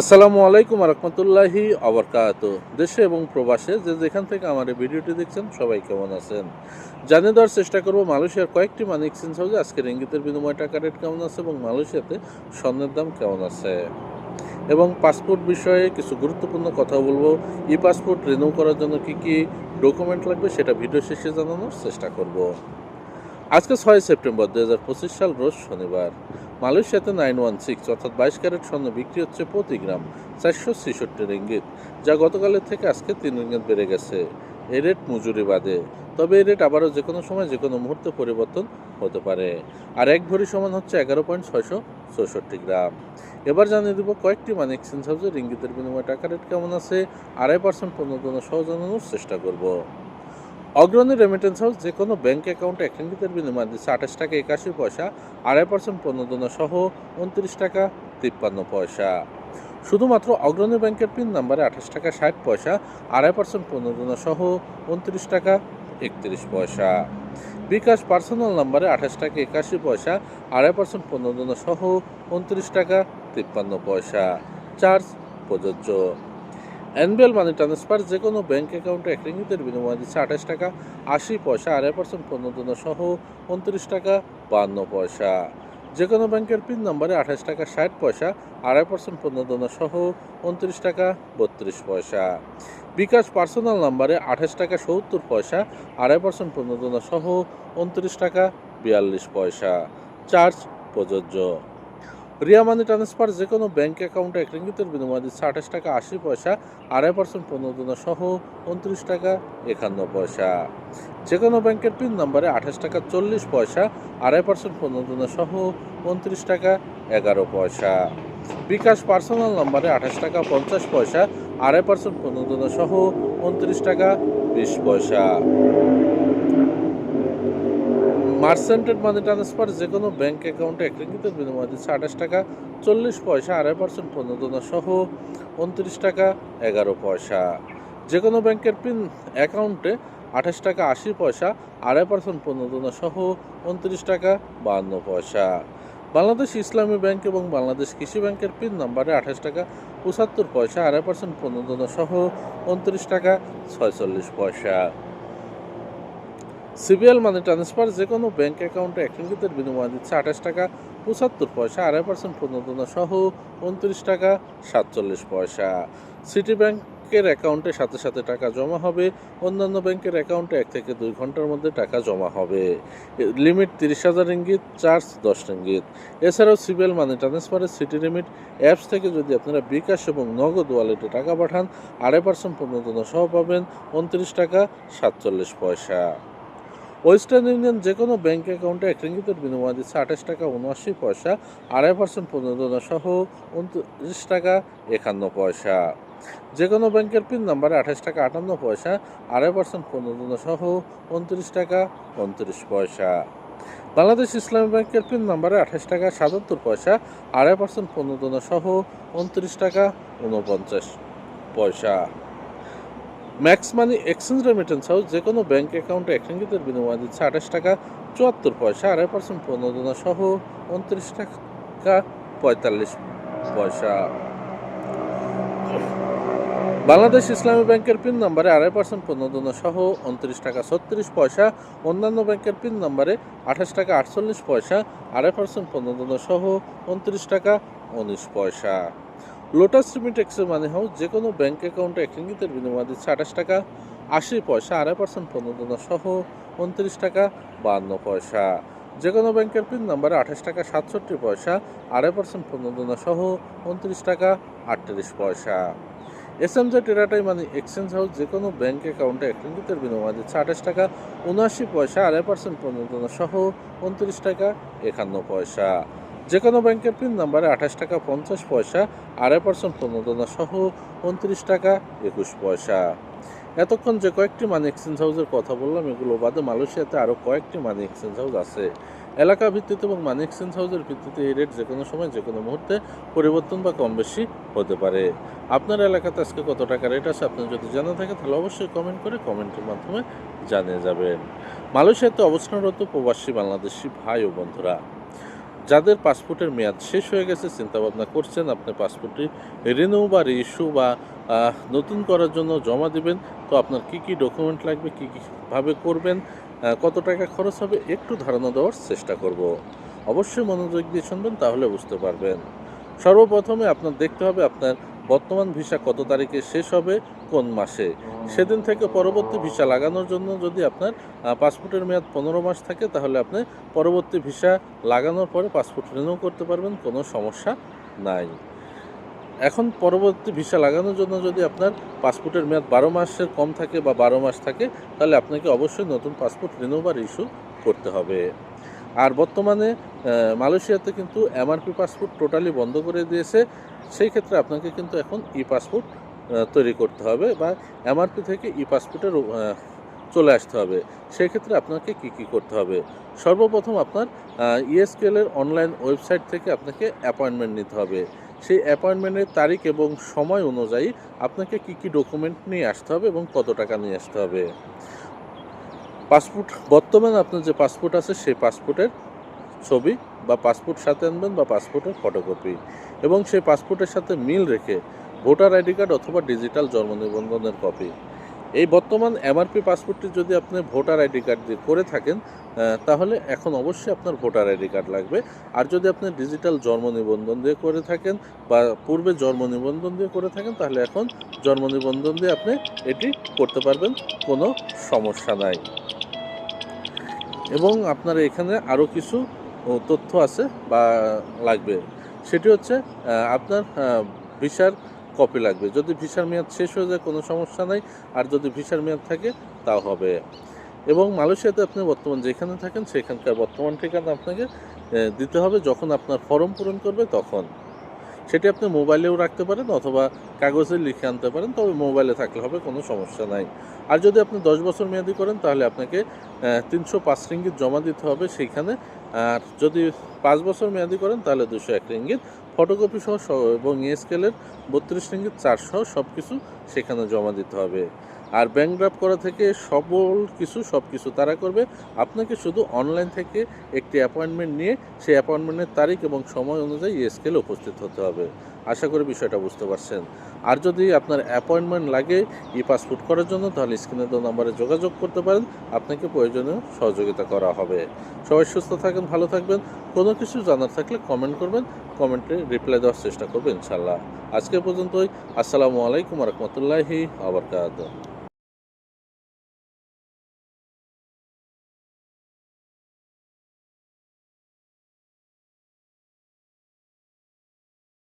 আসসালামু আলাইকুম রহমতুল্লাহি আবরকাত। দেশে এবং প্রবাসে যে যেখান থেকে আমার এই ভিডিওটি দেখছেন, সবাই কেমন আছেন? জানিয়ে দেওয়ার চেষ্টা করব, মালয়েশিয়ার কয়েকটি মানি এক্সচেঞ্জ হাউসে আজকের ইঙ্গিতের বিনিময় টাকা রেট কেমন আছে এবং মালয়েশিয়াতে স্বর্ণের দাম কেমন আছে? এবং পাসপোর্ট বিষয়ে কিছু গুরুত্বপূর্ণ কথা বলব। ই পাসপোর্ট রিনিউ করার জন্য কি কি ডকুমেন্ট লাগবে সেটা ভিডিও শেষে জানানোর চেষ্টা করব। আজকে ছয় সেপ্টেম্বর দু হাজার পঁচিশ সাল, রোজ শনিবার। মালয়েশিয়াতে নাইন ওয়ান সিক্স অর্থাৎ বাইশ ক্যারেট স্বর্ণ বিক্রি হচ্ছে প্রতি গ্রাম চারশো ছেষট্টি রিঙ্গিত, যা গতকালের থেকে আজকে তিন রিঙ্গিত বেড়ে গেছে। এ রেট মজুরি বাদে, তবে এই রেট আবারও যে কোনো সময় যে কোনো মুহূর্তে পরিবর্তন হতে পারে। আর এক ভরি সমান হচ্ছে এগারো পয়েন্ট ছয়শো চৌষট্টি গ্রাম। এবার জানিয়ে দেবো কয়েকটি মানে এক্সচেঞ্জ হাউসে রিঙ্গিতের বিনিময়ে টাকা রেট কেমন আছে, আড়াই পার্সেন্ট পণ্য সহ জানানোর চেষ্টা করব। অগ্রণী রেমিটেন্স হাউস যে কোনো ব্যাঙ্ক অ্যাকাউন্টে এক রিঙ্গিতের বিনিময়ে দিচ্ছে আঠাশ টাকা একাশি পয়সা, আড়াই পার্সেন্ট প্রণোদনা সহ উনত্রিশ টাকা তিপ্পান্ন পয়সা। শুধুমাত্র অগ্রণী ব্যাংকের পিন নাম্বারে আঠাশ টাকা ষাট পয়সা, আড়াই পার্সেন্ট প্রণোদনা সহ উনত্রিশ টাকা একত্রিশ পয়সা। বিকাশ পার্সোনাল নাম্বারে আঠাশ টাকা একাশি পয়সা, আড়াই পার্সেন্ট প্রণোদনা সহ উনত্রিশ টাকা তিপ্পান্ন পয়সা। চার্জ প্রযোজ্য। এনবিএল মানি ট্রান্সফার যে কোনো ব্যাঙ্ক অ্যাকাউন্টে এক রিঙ্গিতের বিনিময়ে দিচ্ছে আঠাশ টাকা, আশি পয়সা, আড়াই পার্সেন্ট প্রণোদনা সহ উনত্রিশ টাকা, বান্ন পয়সা। যে কোনো ব্যাংকের পিন নম্বরে আঠাশ টাকা, ষাট পয়সা, আড়াই পার্সেন্ট প্রণোদনা সহ উনত্রিশ টাকা, বত্রিশ পয়সা। বিকাশ পার্সোনাল নাম্বারে আঠাশ টাকা, সত্তর পয়সা, আড়াই পার্সেন্ট প্রণোদনা সহ উনত্রিশ টাকা, বিয়াল্লিশ পয়সা। চার্জ প্রযোজ্য। রিয়া মানি ট্রান্সফার যে কোনো ব্যাঙ্ক অ্যাকাউন্টে এক রিঙ্গিতের বিনিময় দিচ্ছে আঠাশ টাকা আশি পয়সা, আড়াই পার্সেন্ট প্রণোদনা সহ উনত্রিশ টাকা একান্ন পয়সা। যে কোনো ব্যাংকের পিন নম্বরে আঠাশ টাকা চল্লিশ পয়সা, আড়াই পার্সেন্ট প্রণোদনা সহ উনত্রিশ টাকা এগারো পয়সা। বিকাশ পার্সোনাল নম্বরে আঠাশ টাকা পঞ্চাশ পয়সা, আড়াই পার্সেন্ট প্রণোদনা সহ উনত্রিশ টাকা বিশ পয়সা। মার্সেন্টেড মানি ট্রান্সফার যে কোনো ব্যাংক অ্যাকাউন্টে এক রিঙ্গিতের বিনিময়ে দিচ্ছে আঠাশ টাকা, চল্লিশ পয়সা, আড়াই পার্সেন্ট প্রণোদনা সহ উনত্রিশ টাকা, এগারো পয়সা। যে কোনো ব্যাংকের পিন অ্যাকাউন্টে আঠাশ টাকা, আশি পয়সা, আড়াই পার্সেন্ট প্রণোদনা সহ উনত্রিশ টাকা বাহান্ন পয়সা। বাংলাদেশ ইসলামী ব্যাংক এবং বাংলাদেশ কৃষি ব্যাংকের পিন নম্বরে আঠাশ টাকা, পঁচাত্তর পয়সা, আড়াই পার্সেন্ট প্রণোদনা সহ উনত্রিশ টাকা, ছয়চল্লিশ পয়সা। সিবিএল মানি ট্রান্সফার যে কোনো ব্যাংক অ্যাকাউন্টে এক রিঙ্গিতের বিনিময়ে দিচ্ছে আঠাশ টাকা, পঁচাত্তর পয়সা, আড়াই পার্সেন্ট প্রণোদনা সহ উনত্রিশ টাকা, সাতচল্লিশ পয়সা। সিটি ব্যাংকের অ্যাকাউন্টে সাথে সাথে টাকা জমা হবে, অন্যান্য ব্যাংকের অ্যাকাউন্টে এক থেকে দুই ঘণ্টার মধ্যে টাকা জমা হবে। লিমিট তিরিশ হাজার ইঙ্গিত চার্জ দশ ইঙ্গিত এছাড়াও সিবিএল মানি ট্রান্সফারের সিটি লিমিট অ্যাপস থেকে যদি আপনারা বিকাশ এবং নগদ ওয়ালেটে টাকা পাঠান, আড়াই পার্সেন্ট প্রণোদনা সহ পাবেন, উনত্রিশ টাকা, সাতচল্লিশ পয়সা। ওয়েস্টার্ন ইউনিয়ন যে কোনো ব্যাঙ্ক অ্যাকাউন্টে এক রিঙ্গিতের বিনিময়ে দিচ্ছে আঠাশ টাকা উনআশি পয়সা, আড়াই পার্সেন্ট প্রণোদনা সহ উনত্রিশ টাকা একান্ন পয়সা। যে কোনো ব্যাংকের পিন নাম্বারে আঠাশ টাকা আটান্ন পয়সা, আড়াই পার্সেন্ট প্রণোদনা সহ উনত্রিশ টাকা উনত্রিশ পয়সা। বাংলাদেশ ইসলামী ব্যাংকের পিন নাম্বারে আঠাশ টাকা সাতাত্তর পয়সা, আড়াই পার্সেন্ট প্রণোদনা সহ উনত্রিশ টাকা উনপঞ্চাশ পয়সা। Max money exchange remittance house যে কোনো ব্যাংক অ্যাকাউন্টে এক বিনিময় দিচ্ছে আঠাশ টাকা, চুয়াত্তর পয়সা, আড়াই পার্সেন্ট প্রণোদনা সহ উনত্রিশ টাকা পঁয়তাল্লিশ পয়সা। বাংলাদেশ ইসলামী ব্যাংকের পিন নম্বরে আড়াই পার্সেন্ট প্রণোদনা সহ উনত্রিশ টাকা, ছত্রিশ পয়সা। অন্যান্য ব্যাংকের পিন নম্বরে আঠাশ টাকা, আটচল্লিশ পয়সা, আড়াই পার্সেন্ট প্রণোদনা সহ উনত্রিশ টাকা, উনিশ পয়সা। লোটাস রিমিটেক্সের মানে হাউস যে কোনো ব্যাংক অ্যাকাউন্টে এক ইঙ্গিতের বিনিময়ে দিচ্ছে আঠাশ টাকা, আশি পয়সা, আড়াই পার্সেন্ট প্রণোদনা সহ উনত্রিশ টাকা বাহান্ন পয়সা। যে কোনো ব্যাংকের পিন নাম্বারে আঠাশ টাকা, সাতষট্টি পয়সা, আড়াই পার্সেন্ট প্রণোদনা সহ উনত্রিশ টাকা, আটত্রিশ পয়সা। এস এম জে টেরাটাই মানে এক্সচেঞ্জ হাউস যে কোনো ব্যাংক অ্যাকাউন্টে এক রিঙ্গিতের বিনিময় দিচ্ছে আঠাশ টাকা, উনআশি পয়সা, আড়াই পার্সেন্ট প্রণোদনা সহ উনত্রিশ টাকা, একান্ন পয়সা। যে কোনো ব্যাংকের পিন নাম্বারে আঠাশ টাকা পঞ্চাশ পয়সা, আড়াই পার্সেন্ট প্রণোদনা সহ উনত্রিশ টাকা একুশ পয়সা। এতক্ষণ যে কয়েকটি মানি এক্সচেঞ্জ হাউসের কথা বললাম, এগুলো বাদে মালয়েশিয়াতে আরও কয়েকটি মানি এক্সচেঞ্জ হাউস আছে। এলাকা ভিত্তিতে এবং মানি এক্সচেঞ্জ হাউসের ভিত্তিতে এই রেট যে কোনো সময় যে কোনো মুহূর্তে পরিবর্তন বা কম বেশি হতে পারে। আপনার এলাকাতে আজকে কত টাকা রেট আছে আপনি যদি জানা থাকে, তাহলে অবশ্যই কমেন্ট করে কমেন্টের মাধ্যমে জানিয়ে যাবেন। মালয়েশিয়াতে অবস্থানরত প্রবাসী বাংলাদেশি ভাই ও বন্ধুরা যাদের পাসপোর্টের মেয়াদ শেষ হয়ে গেছে, চিন্তাভাবনা করছেন, আপনি পাসপোর্টটি রিনিউ বা ইস্যু বা নতুন করার জন্য জমা দিবেন। তো আপনার কি কি ডকুমেন্ট লাগবে, কী কীভাবে করবেন কত টাকা খরচ হবে, একটু ধারণা দেওয়ার চেষ্টা করব। অবশ্যই মনোযোগ দিয়ে শুনবেন, তাহলে বুঝতে পারবেন। সর্বপ্রথমে আপনার দেখতে হবে আপনার বর্তমান ভিসা কত তারিখে শেষ হবে, কোন মাসে? সেদিন থেকে পরবর্তী ভিসা লাগানোর জন্য যদি আপনার পাসপোর্টের মেয়াদ পনেরো মাস থাকে, তাহলে আপনি পরবর্তী ভিসা লাগানোর পরে পাসপোর্ট রিনিউ করতে পারবেন, কোনো সমস্যা নাই। এখন পরবর্তী ভিসা লাগানোর জন্য যদি আপনার পাসপোর্টের মেয়াদ বারো মাসের কম থাকে বা বারো মাস থাকে, তাহলে আপনাকে অবশ্যই নতুন পাসপোর্ট রিনিউ বা ইস্যু করতে হবে। আর বর্তমানে মালয়েশিয়াতে কিন্তু এমআরপি পাসপোর্ট টোটালি বন্ধ করে দিয়েছে। সেই ক্ষেত্রে আপনাকে কিন্তু এখন ই পাসপোর্ট তৈরি করতে হবে বা এমআরপি থেকে ই পাসপোর্টের চলে আসতে হবে। সেই ক্ষেত্রে আপনাকে কি কি করতে হবে? সর্বপ্রথম আপনার ইএসকেএল এর অনলাইন ওয়েবসাইট থেকে আপনাকে অ্যাপয়েন্টমেন্ট নিতে হবে। সেই অ্যাপয়েন্টমেন্টের তারিখ এবং সময় অনুযায়ী আপনাকে কি কি ডকুমেন্ট নিয়ে আসতে হবে এবং কত টাকা নিয়ে আসতে হবে। পাসপোর্ট, বর্তমানে আপনার যে পাসপোর্ট আছে সেই পাসপোর্টের ছবি বা পাসপোর্ট সাথে আনবেন বা পাসপোর্টের ফটোকপি এবং সেই পাসপোর্টের সাথে মিল রেখে ভোটার আইডি কার্ড অথবা ডিজিটাল জন্ম নিবন্ধনের কপি। এই বর্তমান এমআরপি পাসপোর্টটি যদি আপনি ভোটার আইডি কার্ড দিয়ে করে থাকেন তাহলে এখন অবশ্যই আপনার ভোটার আইডি কার্ড লাগবে। আর যদি আপনি ডিজিটাল জন্ম নিবন্ধন দিয়ে করে থাকেন বা পূর্বে জন্ম নিবন্ধন দিয়ে করে থাকেন, তাহলে এখন জন্ম নিবন্ধন দিয়ে আপনি এটি করতে পারবেন, কোনো সমস্যা নাই। এবং আপনার এখানে আরও কিছু তথ্য আছে বা লাগবে। সেটি হচ্ছে আপনার ভিসার কপি লাগবে। যদি ভিসার মেয়াদ শেষ হয়ে যায়, কোনো সমস্যা নাই। আর যদি ভিসার মেয়াদ থাকে, তাও হবে। এবং মালয়েশিয়াতে আপনি বর্তমান যেখানে থাকেন, সেখানকার বর্তমান ঠিকানা আপনাকে দিতে হবে। যখন আপনার ফর্ম পূরণ করবে, তখন। সেটি আপনি মোবাইলেও রাখতে পারেন, অথবা কাগজে লিখে আনতে পারেন। তবে মোবাইলে থাকলে হবে, কোনো সমস্যা নাই। আর যদি আপনি দশ বছর মেয়াদি করেন, তাহলে আপনাকে তিনশো পাঁচ রিঙ্গিত জমা দিতে হবে। সেইখানে আর যদি পাঁচ বছর মেয়াদি করেন, তাহলে দুশো এক রিঙ্গিত। ফটোকপি সহ এবং স্কেলের বত্রিশ রিঙ্গিত চারশো সব কিছু সেখানে জমা দিতে হবে। আর ব্যাংক ড্রাফট করা থেকে সবল কিছু সব কিছু তারা করবে। আপনাকে শুধু অনলাইন থেকে একটি অ্যাপয়েন্টমেন্ট নিয়ে, সেই অ্যাপয়েন্টমেন্টের তারিখ এবং সময় অনুযায়ী স্কেলে উপস্থিত হতে হবে। আশা করি বিষয়টা বুঝতে পারছেন। আর যদি আপনার অ্যাপয়েন্টমেন্ট লাগে ই পাসপোর্ট করার জন্য, তাহলে স্ক্রিনে তো নম্বরে যোগাযোগ করতে পারেন। আপনাকে প্রয়োজনীয় সহযোগিতা করা হবে। সবাই সুস্থ থাকেন, ভালো থাকবেন। কোনো কিছু জানার থাকলে কমেন্ট করবেন কমেন্টে রিপ্লাই দেওয়ার চেষ্টা করবেন ইনশাল্লাহ আজকে পর্যন্তই। আসসালামু আলাইকুম রহমতুল্লাহি আবরকাত